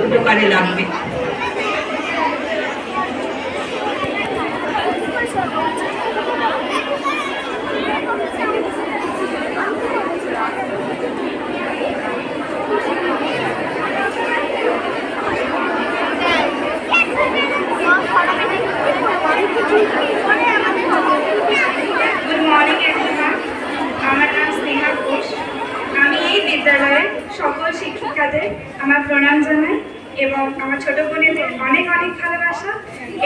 উপকারে লাগবে good morning everyone আমার নাম স্নেহা ঘোষ বিদ্যালয়ের সকল শিক্ষিকাদের আমার প্রণাম জানাই এবং আমার ছোট বোনেদের অনেক অনেক ভালোবাসা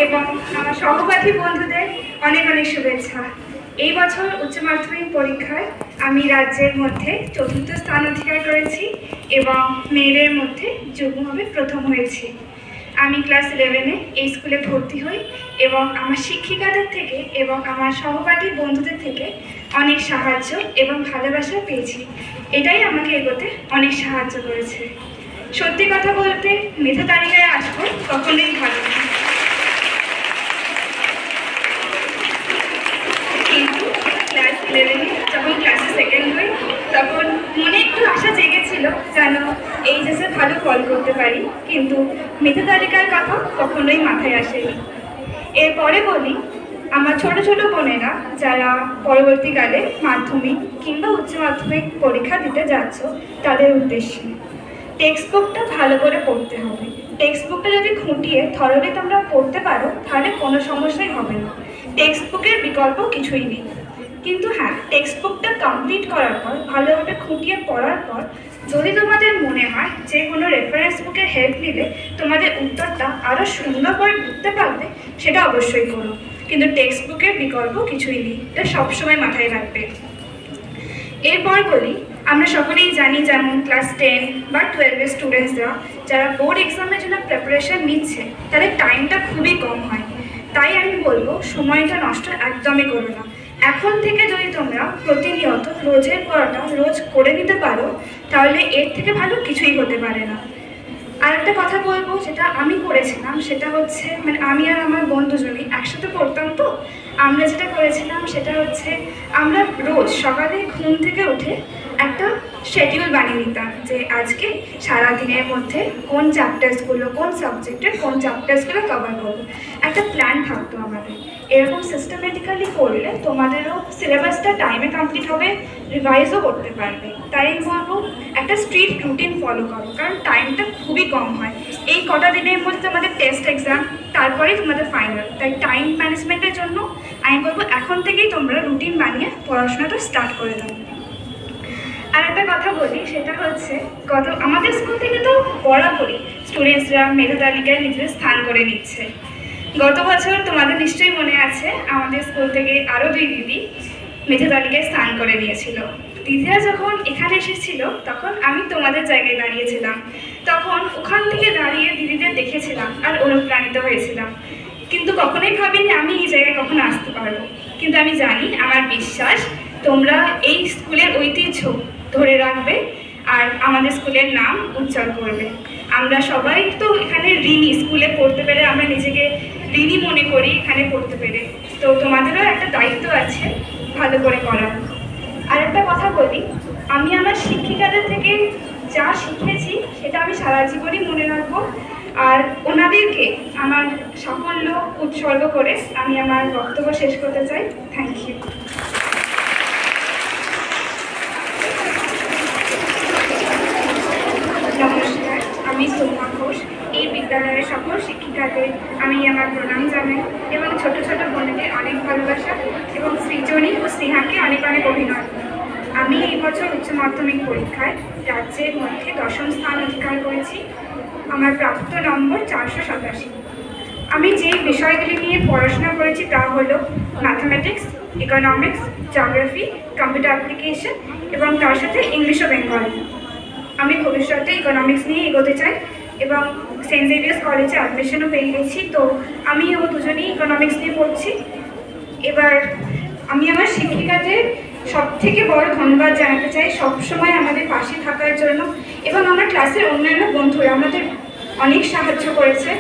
এবং আমার সহপাঠী বন্ধুদের অনেক অনেক শুভেচ্ছা। এই বছর উচ্চ মাধ্যমিক পরীক্ষায় আমি রাজ্যের মধ্যে চতুর্থ স্থান অধিকার করেছি এবং মেয়েদের মধ্যে যুগ্মভাবে প্রথম হয়েছি। আমি ক্লাস ইলেভেনে এই স্কুলে ভর্তি হই এবং আমার শিক্ষিকাদের থেকে এবং আমার সহপাঠী বন্ধুদের থেকে অনেক সাহায্য এবং ভালোবাসা পেয়েছি। এটাই আমাকে এগোতে অনেক সাহায্য করেছে। সত্যি কথা বলতে মেধা তালিকায় আসব, কখনোই ভালো কিন্তু ক্লাস ইলেভেনে যখন ক্লাসে সেকেন্ড হই, তখন মনে একটু আশা জেগেছিল যেন এইচএসে ভালো ফল করতে পারি, কিন্তু মেধা তালিকার কথা কখনোই মাথায় আসেনি। এরপরে বলি, আমার ছোট ছোট বোনেরা যারা পরবর্তীকালে মাধ্যমিক কিংবা উচ্চ মাধ্যমিক পরীক্ষা দিতে যাচ্ছ, তাদের উদ্দেশ্যে। টেক্সট বুকটা ভালো করে পড়তে হবে। টেক্সট বুকটা যদি খুঁটিয়ে থরলি তোমরা পড়তে পারো, তাহলে কোনো সমস্যাই হবে না। টেক্সট বুকের বিকল্প কিছুই নেই। কিন্তু হ্যাঁ টেক্সট বুকটা কমপ্লিট করার পর, ভালোভাবে খুঁটিয়ে পড়ার পর যদি তোমাদের মনে হয় যে কোনো রেফারেন্স বুকের হেল্প নিলে তোমাদের উত্তরটা আরও সুন্দর করে বুঝতে পারবে, সেটা অবশ্যই করো। কিন্তু টেক্সট বুকের বিকল্প কিছুই নেই, এটা সবসময় মাথায় রাখবে। এরপর বলি, আমরা সকলেই জানি যেমন ক্লাস টেন বা টুয়েলভের স্টুডেন্টসরা যারা বোর্ড এক্সামের জন্য প্রিপারেশন নিচ্ছে, তাদের টাইমটা খুবই কম হয়। তাই আমি বলব, সময়টা নষ্ট একদমই করো না। এখন থেকে যদি তোমরা প্রতিনিয়ত রোজের পড়াটা রোজ করে নিতে পারো, তাহলে এর থেকে ভালো কিছুই হতে পারে না। আর একটা কথা বলব, যেটা আমি করেছিলাম, সেটা হচ্ছে মানে আমি আর আমার বোন জমি একসাথে পড়তাম তো, আমরা যেটা করেছিলাম সেটা হচ্ছে, আমরা রোজ সকালে ঘুম থেকে উঠে একটা শিডিউল বানিয়ে নিতাম যে আজকে সারা দিনের মধ্যে কোন চ্যাপ্টার্সগুলো কোন সাবজেক্টের কোন চ্যাপ্টার্সগুলো কভার করব। একটা প্ল্যান থাকতো আমাদের। এরকম সিস্টেমেটিক্যালি করলে তোমাদেরও সিলেবাসটা টাইমে কমপ্লিট হবে রিভাইজও করতে পারবে। তাই বলব, একটা স্ট্রিট রুটিন ফলো করো, কারণ টাইমটা খুবই কম হয়। এই কটা দিনের মধ্যে তোমাদের টেস্ট এক্সাম তারপরে তোমাদের ফাইনাল তাই টাইম ম্যানেজমেন্টের জন্য আমি বলব, এখন থেকেই তোমরা রুটিন বানিয়ে পড়াশোনাটা স্টার্ট করে দাও। আর একটা কথা বলি, সেটা হচ্ছে গত, আমাদের স্কুল থেকে তো বরাবরই স্টুডেন্টসরা মেধা তালিকায় নিজেদের স্থান করে নিচ্ছে। গত বছর তোমাদের নিশ্চয়ই মনে আছে, আমাদের স্কুল থেকে আরও দুই দিদি মেধা তালিকায় স্থান করে নিয়েছিল। দিদিরা যখন এখানে এসেছিল, তখন আমি তোমাদের জায়গায় দাঁড়িয়েছিলাম। তখন ওখান থেকে দাঁড়িয়ে দিদিদের দেখেছিলাম আর অনুপ্রাণিত হয়েছিলাম। কিন্তু কখনোই ভাবিনি আমি এই জায়গায় কখনো আসতে পারব। কিন্তু আমি জানি, আমার বিশ্বাস, তোমরা এই স্কুলের ঐতিহ্য ধরে রাখবে আর আমাদের স্কুলের নাম উজ্জ্বল করবে। আমরা সবাই তো এখানে ঋণী, স্কুলে পড়তে পেরে আমরা নিজেকে ঋণী মনে করি এখানে পড়তে পেরে। তো তোমাদেরও একটা দায়িত্ব আছে ভালো করে করার। আর একটা কথা বলি, আমি আমার শিক্ষিকাদের থেকে যা শিখেছি সেটা আমি সারা জীবনই মনে রাখব। আর ওনাদেরকে আমার সাফল্য উৎসর্গ করে আমি আমার বক্তব্য শেষ করতে চাই। থ্যাংক ইউ নমস্কার আমি সৌমা ঘোষ এই বিদ্যালয়ের সকল শিক্ষিকাদের আমি আমার প্রণাম জানাই এবং ছোট ছোট বোনেদের অনেক ভালোবাসা এবং সৃজনী ও স্নেহাকে অনেক অনেক অভিনন্দন। আমি এই বছর উচ্চ মাধ্যমিক পরীক্ষায় রাজ্যের মধ্যে দশম স্থান অধিকার করেছি। আমার প্রাপ্ত নম্বর চারশো সাতাশি। আমি যে বিষয়গুলি নিয়ে পড়াশোনা করেছি তা হল mathematics economics geography computer application এবং তার সাথে ইংলিশ ও বেঙ্গলি আমি ভবিষ্যতে ইকোনমিক্স নিয়ে এগোতে চাই এবং সেন্ট জেভিয়ার্স কলেজে অ্যাডমিশনও পেয়ে গেছি। তো আমি ও দুজনেই ইকোনমিক্স নিয়ে পড়ছি। এবার আমি আমার শিক্ষিকাদের সব থেকে বড় ধন্যবাদ জানাতে চাই সবসময় আমাদের পাশে থাকার জন্য এবং আমার ক্লাসের অন্যান্য বন্ধুরা আমাদের অনেক সাহায্য করেছে।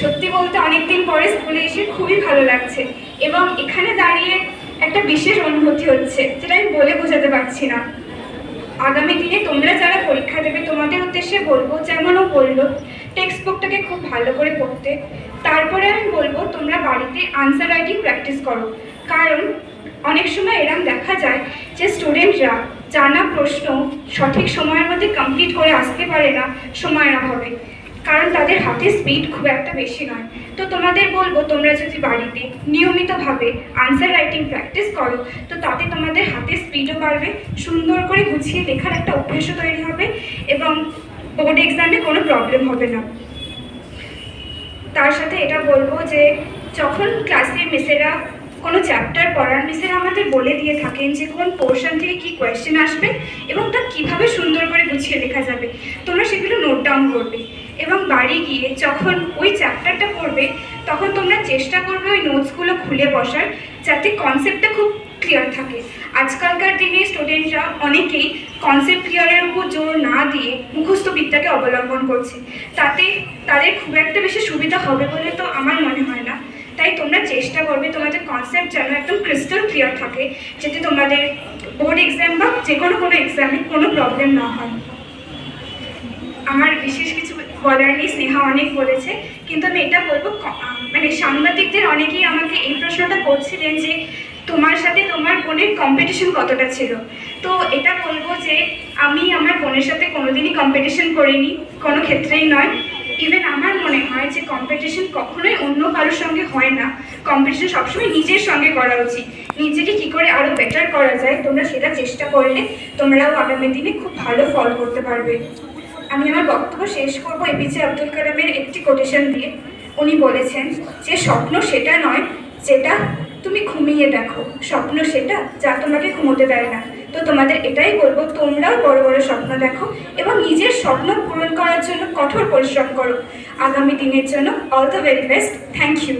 সত্যি বলতে অনেক দিন পরে স্কুলে এসে খুবই ভালো লাগছে এবং এখানে দাঁড়িয়ে একটা বিশেষ অনুভূতি হচ্ছে যেটা আমি বলে বোঝাতে পারছি না। আগামী দিনে তোমরা যারা পরীক্ষা দেবে তোমাদের উদ্দেশ্যে বলব যেমনও বলল টেক্সট বুকটাকে খুব ভালো করে পড়তে। তারপরে আমি বলব, তোমরা বাড়িতে আনসার রাইটিং প্র্যাকটিস করো। কারণ অনেক সময় এরম দেখা যায় যে স্টুডেন্টরা জানা প্রশ্ন সঠিক সময়ের মধ্যে কমপ্লিট করে আসতে পারে না সময়ের অভাবে। কারণ তাদের হাতে স্পিড খুব একটা বেশি নয়। তো তোমাদের বলব, তোমরা যদি বাড়িতে নিয়মিতভাবে আনসার রাইটিং প্র্যাকটিস করো, তো তাতে তোমাদের হাতে স্পিডও বাড়বে, সুন্দর করে গুছিয়ে লেখার একটা অভ্যেসও তৈরি হবে এবং বোর্ড এক্সামে কোনো প্রবলেম হবে না। তার সাথে এটা বলব যে, যখন ক্লাসের মিসেরা কোনো চ্যাপ্টার পড়ার মিসেরা আমাদের বলে দিয়ে থাকেন যে, কোন পোর্শন থেকে কি কোয়েশ্চেন আসবে এবং তা কীভাবে সুন্দর করে গুছিয়ে লেখা যাবে, তোমরা সেগুলো নোট ডাউন করবে। এবং বাড়ি গিয়ে যখন ওই চ্যাপ্টারটা পড়বে, তখন তোমরা চেষ্টা করবে ওই নোটসগুলো খুলে বসার, যাতে কনসেপ্টটা খুব ক্লিয়ার থাকে। আজকালকার দিনে স্টুডেন্টরা অনেকেই কনসেপ্ট ক্লিয়ারের উপর জোর না দিয়ে মুখস্থ বিদ্যাকে অবলম্বন করছে। তাতে তাদের খুব একটা বেশি সুবিধা হবে বলে তো আমার মনে হয় না। তাই তোমরা চেষ্টা করবে তোমাদের কনসেপ্ট যেন একদম ক্রিস্টাল ক্লিয়ার থাকে, যাতে তোমাদের বোর্ড এক্সাম বা যে কোনো কোনো এক্সামে কোনো প্রবলেম না হয়। আমার বিশেষ কিছু বলার নেই, স্নেহা অনেক বলেছে, কিন্তু আমি এটা বলব মানে সাংবাদিকদের অনেকেই আমাকে এই প্রশ্নটা করছিলেন যে তোমার সাথে তোমার বোনের কম্পিটিশন কতটা ছিল? তো এটা বলব যে আমি আমার বোনের সাথে কোনোদিনই কম্পিটিশন করিনি, কোনো ক্ষেত্রেই নয়। ইভেন আমার মনে হয় যে কম্পিটিশন কখনোই অন্য কারোর সঙ্গে হয় না। কম্পিটিশন সবসময় নিজের সঙ্গে করা উচিত। নিজেকে কী করে আরও বেটার করা যায়, তোমরা সেটা চেষ্টা করলে তোমরাও আগামী দিনে খুব ভালো ফল করতে পারবে। আমি আমার বক্তব্য শেষ করব এপিজে আব্দুল কালামের একটি কোটেশন দিয়ে। উনি বলেছেন যে স্বপ্ন সেটা নয়, যেটা তুমি ঘুমিয়ে দেখো। স্বপ্ন সেটা যা তোমাকে ঘুমোতে দেয় না। তো তোমাদের এটাই বলব, তোমরাও বড় বড় স্বপ্ন দেখো এবং নিজের স্বপ্ন পূরণ করার জন্য কঠোর পরিশ্রম করো। আগামী দিনের জন্য all the very best thank you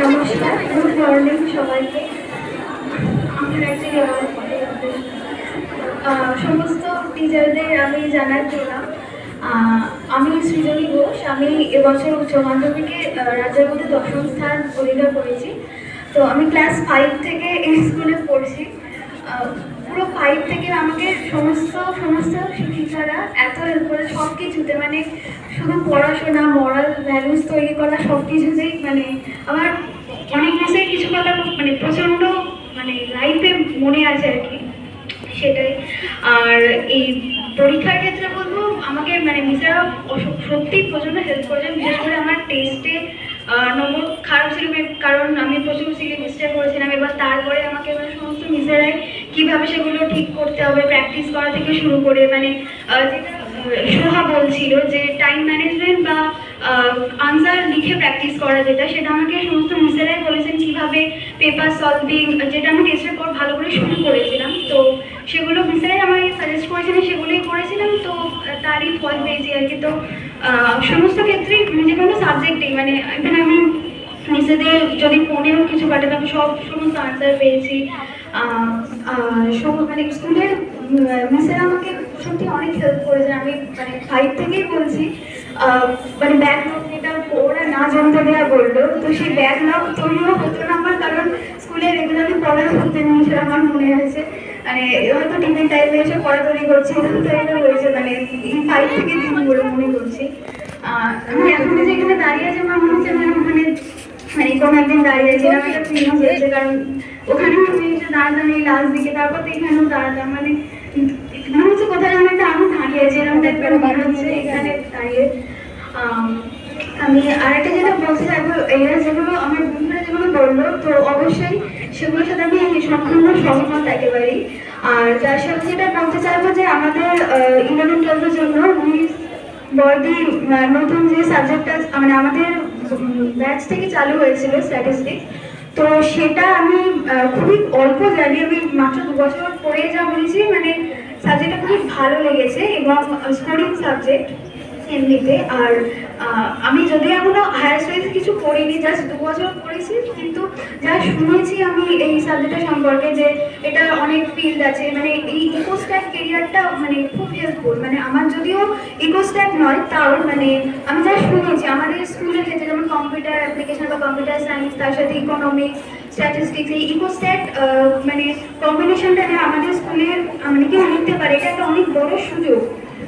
নমস্কার গুড সবাইকে। সমস্ত টিচারদের আমি জানার দিলাম। আমি সৃজনী ঘোষ। আমি এবছর উচ্চ মাধ্যমিকে রাজ্যের মধ্যে দশম স্থান অধিকার করেছি। তো আমি ক্লাস ফাইভ থেকে এই স্কুলে পড়ছি। পুরো ফাইভ থেকে আমাকে সমস্ত সমস্ত শিক্ষিকারা এত হেল্প করে সব কিছুতে মানে শুধু পড়াশোনা মরাল ভ্যালুস তৈরি করা সব কিছুতেই মানে আমার অনেক মাসে কিছু কথা মানে প্রচণ্ড মানে লাইফে মনে আছে আর কি, সেটাই। আর এই পরীক্ষার ক্ষেত্রে আমাকে মানে মিসেরা সত্যি প্রচণ্ড হেল্প করেছেন। বিশেষ করে আমার টেস্টে নম্বর খারাপ ছিল কারণ আমি প্রচুর সিলি মিস্টেক করেছিলাম। এবার তারপরে আমাকে মানে সমস্ত মিসেরাই কীভাবে সেগুলো ঠিক করতে হবে প্র্যাকটিস করা থেকে শুরু করে মানে যেটা সোহা বলছিল যে টাইম ম্যানেজমেন্ট বা আনসার লিখে প্র্যাকটিস করা যেটা, সেটা আমাকে সমস্ত মিসেরাই বলেছেন কীভাবে পেপার সলভিং যেটা আমি টেস্টের পর ভালো করে শুরু করেছিলাম। তো সেগুলো করেছিলেন সেগুলোই করেছিলাম, তো তারই ফল পেয়েছি আর কি। তো সমস্ত ক্ষেত্রেই মানে যে কোনো সাবজেক্টেই মানে এখানে আমি নিজেদের যদি ফোনেও কিছু পাঠাতাম সব সমস্ত আনসার পেয়েছি। মানে স্কুলের মিসেরা আমাকে সত্যি অনেক হেল্প করেছে। আমি মানে ফাইভ থেকেই বলছি মানে ব্যাক লক যেটা ওরা না জানতে দেওয়া বলল, তো সেই ব্যাক লক তৈরিও হতো না আমার, কারণ স্কুলে রেগুলারলি পড়া হতে নেই, সেটা আমার মনে আছে। মানে হয়তো টিফিন টাইমে এসে পড়া তৈরি করছি এটা হয়েছে মানে ফাইভ থেকে দিনগুলো মনে করছি। আমি এখন যে এখানে দাঁড়িয়ে আছে আমার মনে হচ্ছে মানে মানে মানে কোনো একদিন দাঁড়িয়ে ছিলাম একটা ফিলিং হয়েছে কারণ ওখানেও আমি এসে দাঁড়াতাম এই লাস্ট দিকে তারপর তো এখানেও দাঁড়াতাম মানে মনে হচ্ছে কোথায় যেন একটা আমি দাঁড়িয়ে আছি এরকম টাইপের মনে হচ্ছে এখানে দাঁড়িয়ে। আম, আমি আরেকটা যেটা চাইব এরা যেগুলো আমার বন্ধুরা যেগুলো বলল তো অবশ্যই সেগুলোর সাথে আমি সম্পূর্ণ সহমত একেবারেই। আর তার সাথে যেটা বলতে চাইব যে আমাদের ইলেভেন টুয়েলভের জন্য মিস বর্দি নতুন যে সাবজেক্টটা মানে আমাদের ব্যাচ থেকে চালু হয়েছিল স্ট্যাটিস্টিক্স তো সেটা আমি খুবই অল্প জানি। আমি মাত্র দু বছর পড়ে যা বলেছি মানে সাবজেক্টটা খুবই ভালো লেগেছে এবং স্কোরিং সাবজেক্ট এমনিতে। আর আমি যদিও এখনও হায়ার স্টাডিজ কিছু পড়িনি জাস্ট দু বছর পড়েছি, কিন্তু যা শুনেছি আমি এই সাবজেক্টটা সম্পর্কে যে এটা অনেক ফিল্ড আছে মানে এই ইকোস্ট্যাক কেরিয়ারটা মানে খুব হেল্পফুল মানে আমার যদিও ইকোস্ট্যাক নয়, তাও মানে আমি যা শুনেছি, আমাদের স্কুলের ক্ষেত্রে যেমন কম্পিউটার অ্যাপ্লিকেশন বা কম্পিউটার সায়েন্স তার সাথে ইকোনমিক্স স্ট্যাটিস্টিক্স এই ইকোস্ট্যাট মানে কম্বিনেশনটা আমাদের স্কুলের মানে কেউ নিতে পারে, এটা একটা অনেক বড় সুযোগ।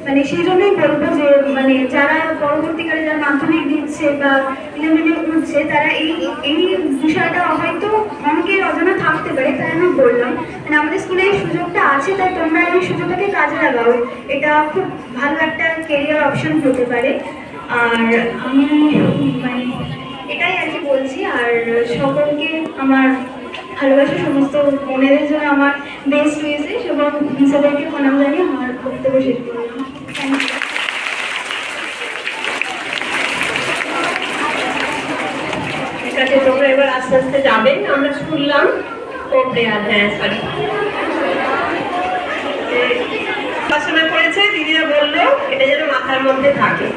মানে সেই জন্যই বলব যে মানে যারা পরবর্তীকালে যারা মাধ্যমিক দিচ্ছে বা ইলেভেনে উঠছে তারা এই এই বিষয়টা হয়তো অনেকের অজানা থাকতে পারে, তাই আমি বললাম। মানে আমাদের স্কুলে এই সুযোগটা আছে, তাই তোমরা এই সুযোগটাকে কাজে লাগাও। এটা খুব ভালো একটা কেরিয়ার অপশন হতে পারে। আর আমি মানে এটাই আর কি বলছি। আর সকলকে আমার ভালোবাসা সমস্ত বোনেদের জন্য আমার বেস্ট উইসেস এবং নিজেদেরকে প্রণাম জানিয়ে আমার বক্তব্য শেষ করলাম। এবার আস্তে আস্তে যাবে, আমরা শুনলাম হ্যাঁ করেছে, দিদিরা বলল, এটা যেন মাথার মধ্যে থাকে।